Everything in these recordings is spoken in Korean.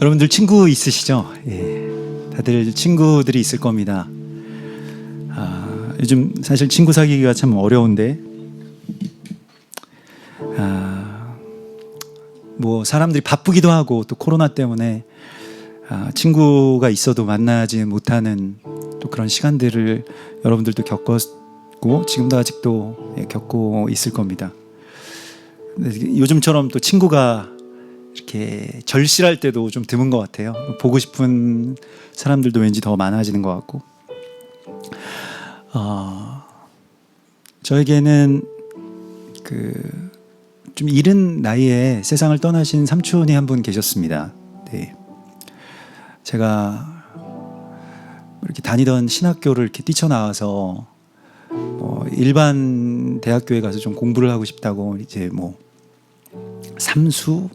여러분들 친구 있으시죠? 예. 다들 친구들이 있을 겁니다. 아, 요즘 사실 친구 사귀기가 참 어려운데, 아, 뭐 사람들이 바쁘기도 하고 또 코로나 때문에 아, 친구가 있어도 만나지 못하는 또 그런 시간들을 여러분들도 겪었고 지금도 아직도 예, 겪고 있을 겁니다. 근데 요즘처럼 또 친구가 이렇게 절실할 때도 좀 드문 것 같아요. 보고 싶은 사람들도 왠지 더 많아지는 것 같고. 어, 저에게는 그 좀 이른 나이에 세상을 떠나신 삼촌이 한 분 계셨습니다. 네. 제가 이렇게 다니던 신학교를 이렇게 뛰쳐나와서 뭐 일반 대학교에 가서 좀 공부를 하고 싶다고 이제 뭐 삼수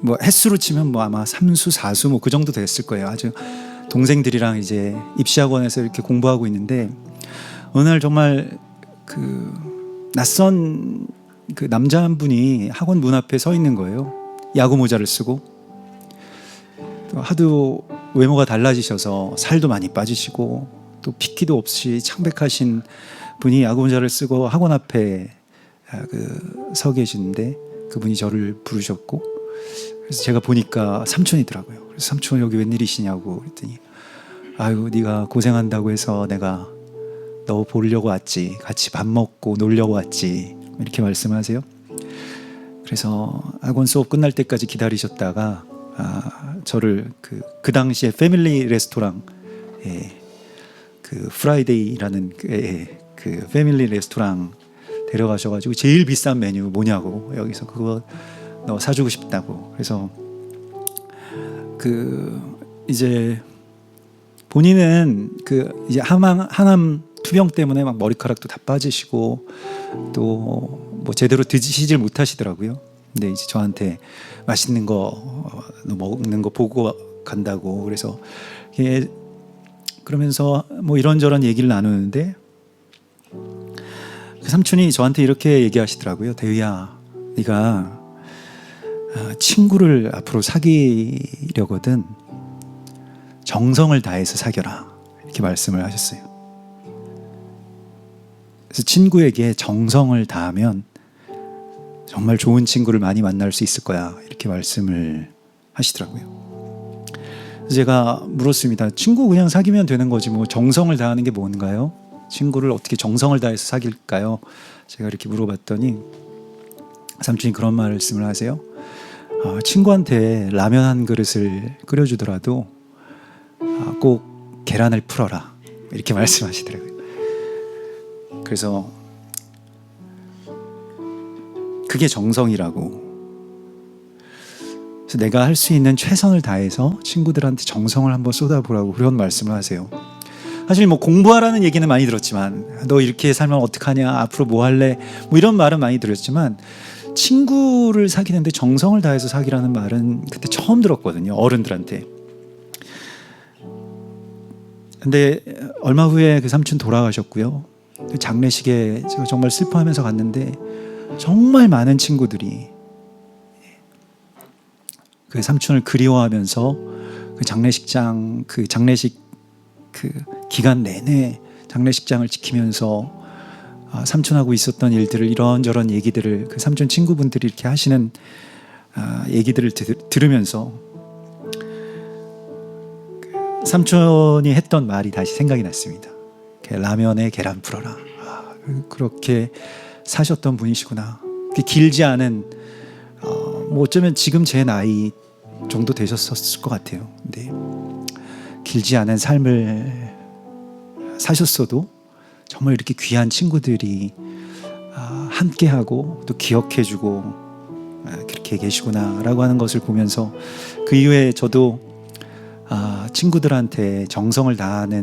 뭐 횟수로 치면 뭐 아마 삼수 사수 뭐 그 정도 됐을 거예요. 아주 동생들이랑 이제 입시학원에서 이렇게 공부하고 있는데 어느 날 정말 그 낯선 그 남자 한 분이 학원 문 앞에 서 있는 거예요. 야구 모자를 쓰고 또 하도 외모가 달라지셔서 살도 많이 빠지시고 또 핏기도 없이 창백하신 분이 야구 모자를 쓰고 학원 앞에 아, 그서 계시는데 그분이 저를 부르셨고 그래서 제가 보니까 삼촌이더라고요. 그래서 삼촌 여기 웬일이시냐고 그랬더니 아유 네가 고생한다고 해서 내가 너 보려고 왔지 같이 밥 먹고 놀려고 왔지 이렇게 말씀하세요. 그래서 학원 수업 끝날 때까지 기다리셨다가 아, 저를 그, 그 당시에 패밀리 레스토랑 예, 그 프라이데이라는 그, 예, 그 패밀리 레스토랑 데려가셔가지고 제일 비싼 메뉴 뭐냐고 여기서 그거 너 사주고 싶다고 그래서 그 이제 본인은 그 이제 함암 하남 투병 때문에 막 머리카락도 다 빠지시고 또 뭐 제대로 드시질 못하시더라고요. 근데 이제 저한테 맛있는 거 먹는 거 보고 간다고 그래서 그러면서 뭐 이런저런 얘기를 나누는데 그 삼촌이 저한테 이렇게 얘기하시더라고요. 대휘야, 네가 아, 친구를 앞으로 사귀려거든 정성을 다해서 사겨라 이렇게 말씀을 하셨어요. 그래서 친구에게 정성을 다하면 정말 좋은 친구를 많이 만날 수 있을 거야 이렇게 말씀을 하시더라고요. 제가 물었습니다. 친구 그냥 사귀면 되는 거지 뭐 정성을 다하는 게 뭔가요? 친구를 어떻게 정성을 다해서 사귈까요? 제가 이렇게 물어봤더니 삼촌이 그런 말씀을 하세요. 어, 친구한테 라면 한 그릇을 끓여주더라도 아, 꼭 계란을 풀어라 이렇게 말씀하시더라고요. 그래서 그게 정성이라고. 그래서 내가 할 수 있는 최선을 다해서 친구들한테 정성을 한번 쏟아보라고 그런 말씀을 하세요. 사실 뭐 공부하라는 얘기는 많이 들었지만 너 이렇게 살면 어떡하냐 앞으로 뭐 할래 뭐 이런 말은 많이 들었지만 친구를 사귀는데 정성을 다해서 사귀라는 말은 그때 처음 들었거든요 어른들한테. 근데 얼마 후에 그 삼촌 돌아가셨고요. 그 장례식에 제가 정말 슬퍼하면서 갔는데 정말 많은 친구들이 그 삼촌을 그리워하면서 그 장례식장 그 장례식 그 기간 내내 장례식장을 지키면서 아, 삼촌하고 있었던 일들을 이런저런 얘기들을 그 삼촌 친구분들이 이렇게 하시는 아, 얘기들을 들, 들으면서 그 삼촌이 했던 말이 다시 생각이 났습니다. 라면에 계란 풀어라. 아, 그렇게 사셨던 분이시구나. 길지 않은 어, 뭐 어쩌면 지금 제 나이 정도 되셨을 것 같아요. 근데 길지 않은 삶을 사셨어도 정말 이렇게 귀한 친구들이 아, 함께하고 또 기억해주고 아, 그렇게 계시구나라고 하는 것을 보면서 그 이후에 저도 아, 친구들한테 정성을 다하는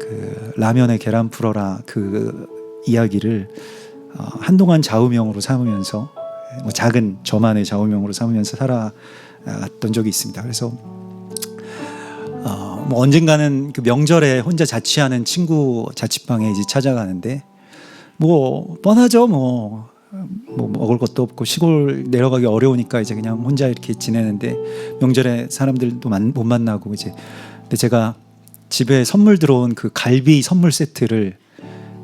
그 라면에 계란 풀어라 그 이야기를 어, 한동안 좌우명으로 삼으면서 뭐 작은 저만의 좌우명으로 삼으면서 살아왔던 적이 있습니다. 그래서 어, 뭐 언젠가는 그 명절에 혼자 자취하는 친구 자취방에 이제 찾아가는데 뭐 뻔하죠 뭐 뭐 먹을 것도 없고 시골 내려가기 어려우니까 이제 그냥 혼자 이렇게 지내는데 명절에 사람들도 만- 못 만나고 이제 근데 제가 집에 선물 들어온 그 갈비 선물 세트를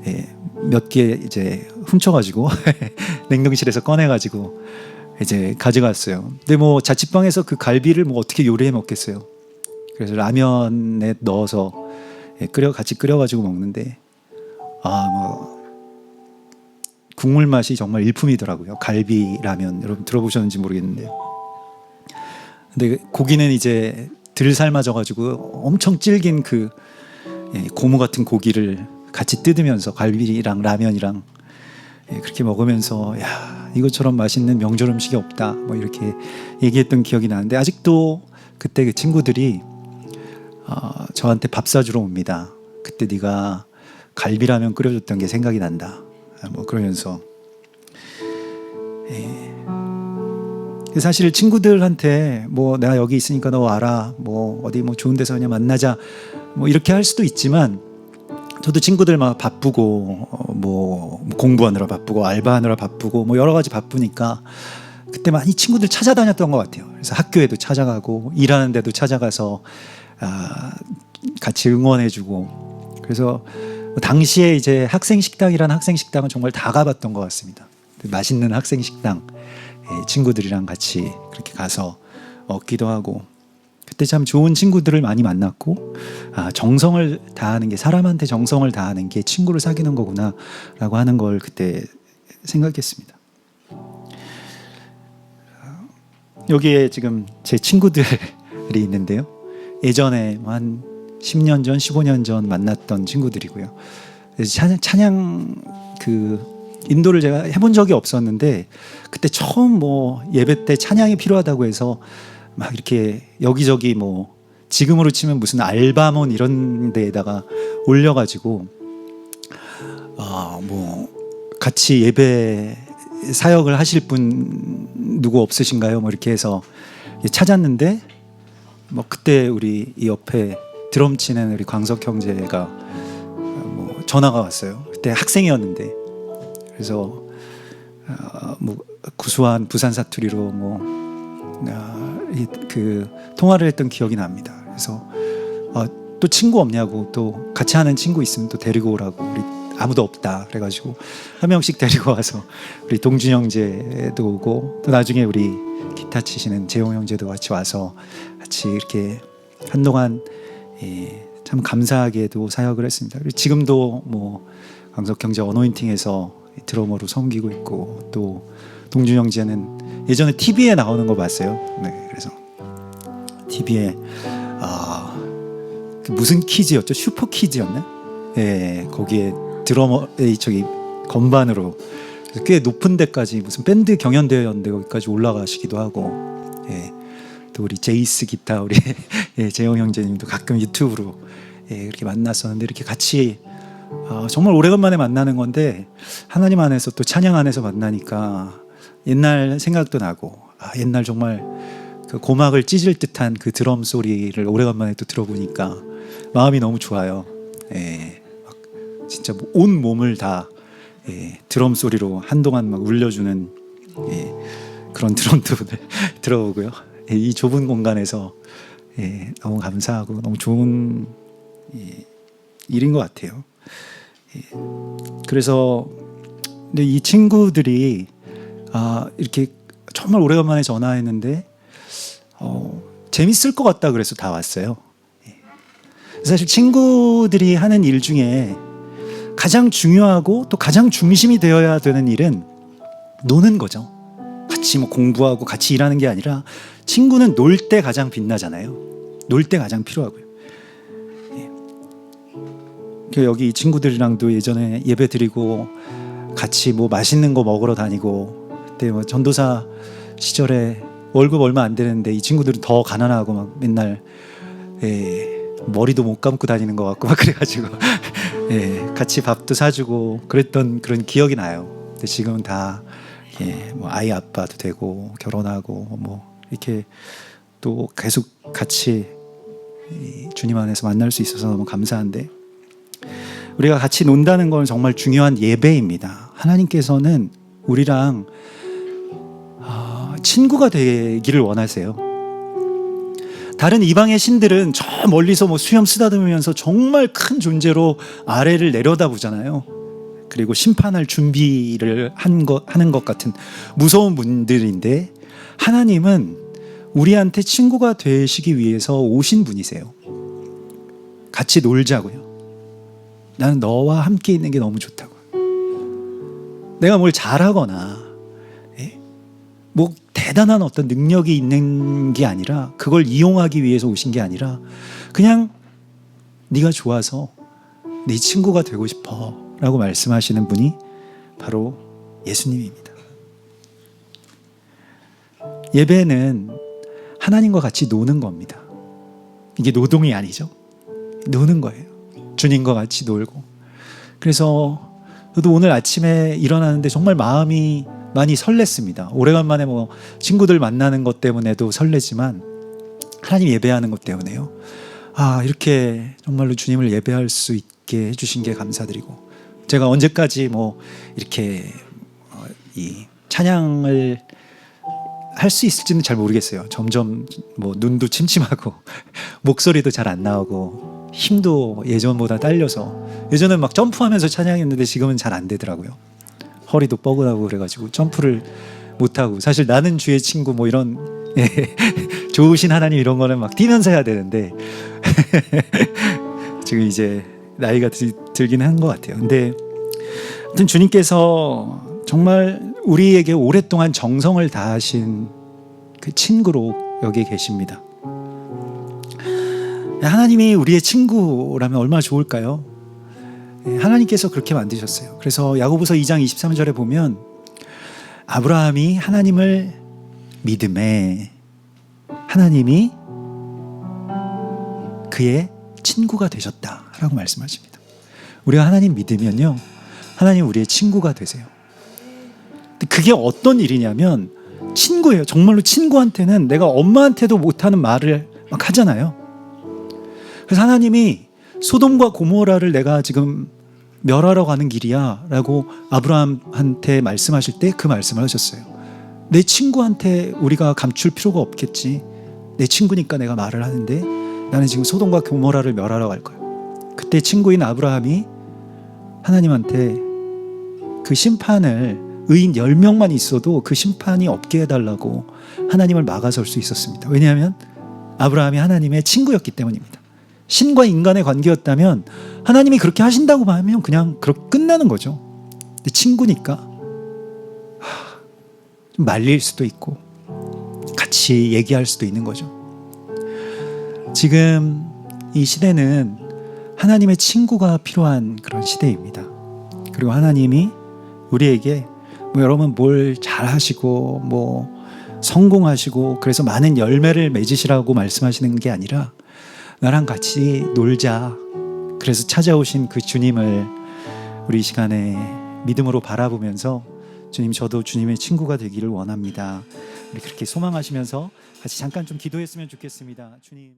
예, 몇 개 이제 훔쳐가지고 냉동실에서 꺼내가지고 이제 가져갔어요. 근데 뭐 자취방에서 그 갈비를 뭐 어떻게 요리해 먹겠어요. 그래서 라면에 넣어서 예, 끓여 같이 끓여가지고 먹는데 아 뭐 국물 맛이 정말 일품이더라고요. 갈비 라면 여러분 들어보셨는지 모르겠는데요. 근데 고기는 이제 들 삶아져가지고 엄청 질긴 그 예, 고무 같은 고기를 같이 뜯으면서 갈비랑 라면이랑 예, 그렇게 먹으면서 야 이것처럼 맛있는 명절 음식이 없다 뭐 이렇게 얘기했던 기억이 나는데 아직도 그때 그 친구들이 어, 저한테 밥 사주러 옵니다. 그때 네가 갈비라면 끓여줬던 게 생각이 난다. 아, 뭐 그러면서 예. 사실 친구들한테 뭐 내가 여기 있으니까 너 와라 뭐 어디 뭐 좋은 데서 그냥 만나자 뭐 이렇게 할 수도 있지만 저도 친구들 막 바쁘고 어, 뭐 공부하느라 바쁘고 알바하느라 바쁘고 뭐 여러 가지 바쁘니까 그때 많이 친구들 찾아다녔던 것 같아요. 그래서 학교에도 찾아가고 일하는 데도 찾아가서 아, 같이 응원해주고 그래서 당시에 이제 학생 식당이라는 학생 식당은 정말 다 가봤던 것 같습니다. 맛있는 학생 식당 예, 친구들이랑 같이 그렇게 가서 먹기도 하고 그때 참 좋은 친구들을 많이 만났고 아, 정성을 다하는 게 사람한테 정성을 다하는 게 친구를 사귀는 거구나라고 하는 걸 그때 생각했습니다. 여기에 지금 제 친구들이 있는데요. 예전에 뭐한 10년 전, 15년 전 만났던 친구들이고요. 찬양 그 인도를 제가 해본 적이 없었는데 그때 처음 뭐 예배 때 찬양이 필요하다고 해서 막 이렇게 여기저기 뭐 지금으로 치면 무슨 알바몬 이런 데에다가 올려가지고 아뭐 같이 예배 사역을 하실 분 누구 없으신가요? 뭐 이렇게 해서 찾았는데 뭐 그때 우리 이 옆에 드럼 치는 우리 광석 형제가 뭐 전화가 왔어요. 그때 학생이었는데 그래서 어, 뭐 구수한 부산 사투리로 뭐그 통화를 했던 기억이 납니다. 그래서 어, 또 친구 없냐고 또 같이 하는 친구 있으면 또 데리고 오라고 우리 아무도 없다 그래가지고 한 명씩 데리고 와서 우리 동준 형제도 오고 또 나중에 우리 기타 치시는 재용 형제도 같이 와서 같이 이렇게 한동안 예, 참 감사하게도 사역을 했습니다. 그리고 지금도 뭐 강석 형제 어노인팅에서 드러머로 섬기고 있고 또 동준 형제는 예전에 TV에 나오는 거 봤어요. 네, 그래서 TV에 아, 그 무슨 퀴즈였죠? 슈퍼 퀴즈였나? 예, 거기에 드러머 에 저기 건반으로 꽤 높은 데까지 무슨 밴드 경연 대회였는데 거기까지 올라가시기도 하고 예. 또 우리 제이스 기타 우리 예, 재영 형제님도 가끔 유튜브로 예, 이렇게 만났었는데 이렇게 같이 아, 정말 오래간만에 만나는 건데 하나님 안에서 또 찬양 안에서 만나니까 옛날 생각도 나고 아, 옛날 정말 그 고막을 찢을 듯한 그 드럼 소리를 오래간만에 또 들어보니까 마음이 너무 좋아요. 예, 막 진짜 뭐온 몸을 다 예, 드럼 소리로 한동안 막 울려주는 예, 그런 드럼도 들어보고요. 예, 이 좁은 공간에서 예, 너무 감사하고 너무 좋은 예, 일인 것 같아요. 예, 그래서 근데 이 친구들이 아, 이렇게 정말 오래간만에 전화했는데 어, 재밌을 것 같다 그래서 다 왔어요. 예. 사실 친구들이 하는 일 중에 가장 중요하고 또 가장 중심이 되어야 되는 일은 노는 거죠. 같이 뭐 공부하고 같이 일하는 게 아니라 친구는 놀 때 가장 빛나잖아요. 놀 때 가장 필요하고요. 예. 그 여기 이 친구들이랑도 예전에 예배 드리고 같이 뭐 맛있는 거 먹으러 다니고 그때 뭐 전도사 시절에 월급 얼마 안 되는데 이 친구들은 더 가난하고 막 맨날 예, 머리도 못 감고 다니는 것 같고 막 그래가지고 예, 같이 밥도 사주고 그랬던 그런 기억이 나요. 근데 지금은 다 예, 뭐 아이 아빠도 되고 결혼하고 뭐 이렇게 또 계속 같이 이 주님 안에서 만날 수 있어서 너무 감사한데 우리가 같이 논다는 건 정말 중요한 예배입니다. 하나님께서는 우리랑 아, 친구가 되기를 원하세요. 다른 이방의 신들은 저 멀리서 뭐 수염 쓰다듬으면서 정말 큰 존재로 아래를 내려다보잖아요. 그리고 심판할 준비를 한 것, 하는 것 같은 무서운 분들인데 하나님은 우리한테 친구가 되시기 위해서 오신 분이세요. 같이 놀자고요. 나는 너와 함께 있는 게 너무 좋다고. 내가 뭘 잘하거나 예? 뭐 대단한 어떤 능력이 있는 게 아니라 그걸 이용하기 위해서 오신 게 아니라 그냥 네가 좋아서 네 친구가 되고 싶어라고 말씀하시는 분이 바로 예수님입니다. 예배는 하나님과 같이 노는 겁니다. 이게 노동이 아니죠. 노는 거예요. 주님과 같이 놀고. 그래서 저도 오늘 아침에 일어나는데 정말 마음이 많이 설렜습니다. 오래간만에 뭐 친구들 만나는 것 때문에도 설레지만 하나님 예배하는 것 때문에요. 아, 이렇게 정말로 주님을 예배할 수 있게 해주신 게 감사드리고 제가 언제까지 뭐 이렇게 어, 이 찬양을 할 수 있을지는 잘 모르겠어요. 점점 뭐 눈도 침침하고 목소리도 잘 안 나오고 힘도 예전보다 딸려서 예전엔 막 점프하면서 찬양했는데 지금은 잘 안 되더라고요. 허리도 뻐근하고 그래가지고 점프를 못 하고 사실 나는 주의 친구 뭐 이런 예, 좋으신 하나님 이런 거는 막 뛰면서 해야 되는데 지금 이제 나이가 들, 들긴 한 것 같아요. 근데 하여튼 주님께서 정말 우리에게 오랫동안 정성을 다하신 그 친구로 여기 계십니다. 하나님이 우리의 친구라면 얼마나 좋을까요? 예, 하나님께서 그렇게 만드셨어요. 그래서 야고보서 2장 23절에 보면 아브라함이 하나님을 믿음에 하나님이 그의 친구가 되셨다라고 말씀하십니다. 우리가 하나님 믿으면요. 하나님 우리의 친구가 되세요. 그게 어떤 일이냐면 친구예요. 정말로 친구한테는 내가 엄마한테도 못하는 말을 막 하잖아요. 그래서 하나님이 소돔과 고모라를 내가 지금 멸하러 가는 길이야 라고 아브라함한테 말씀하실 때 그 말씀을 하셨어요. 내 친구한테 우리가 감출 필요가 없겠지. 내 친구니까 내가 말을 하는데 나는 지금 소돔과 고모라를 멸하러 갈 거야. 그때 친구인 아브라함이 하나님한테 그 심판을 의인 10명만 있어도 그 심판이 없게 해달라고 하나님을 막아설 수 있었습니다. 왜냐하면 아브라함이 하나님의 친구였기 때문입니다. 신과 인간의 관계였다면 하나님이 그렇게 하신다고 하면 그냥 그렇게 끝나는 거죠. 근데 친구니까 하, 좀 말릴 수도 있고 같이 얘기할 수도 있는 거죠. 지금 이 시대는 하나님의 친구가 필요한 그런 시대입니다. 그리고 하나님이 우리에게 뭐 여러분 뭘 잘하시고 뭐 성공하시고 그래서 많은 열매를 맺으시라고 말씀하시는 게 아니라 나랑 같이 놀자. 그래서 찾아오신 그 주님을 우리 이 시간에 믿음으로 바라보면서 주님 저도 주님의 친구가 되기를 원합니다. 우리 그렇게 소망하시면서 같이 잠깐 좀 기도했으면 좋겠습니다. 주님.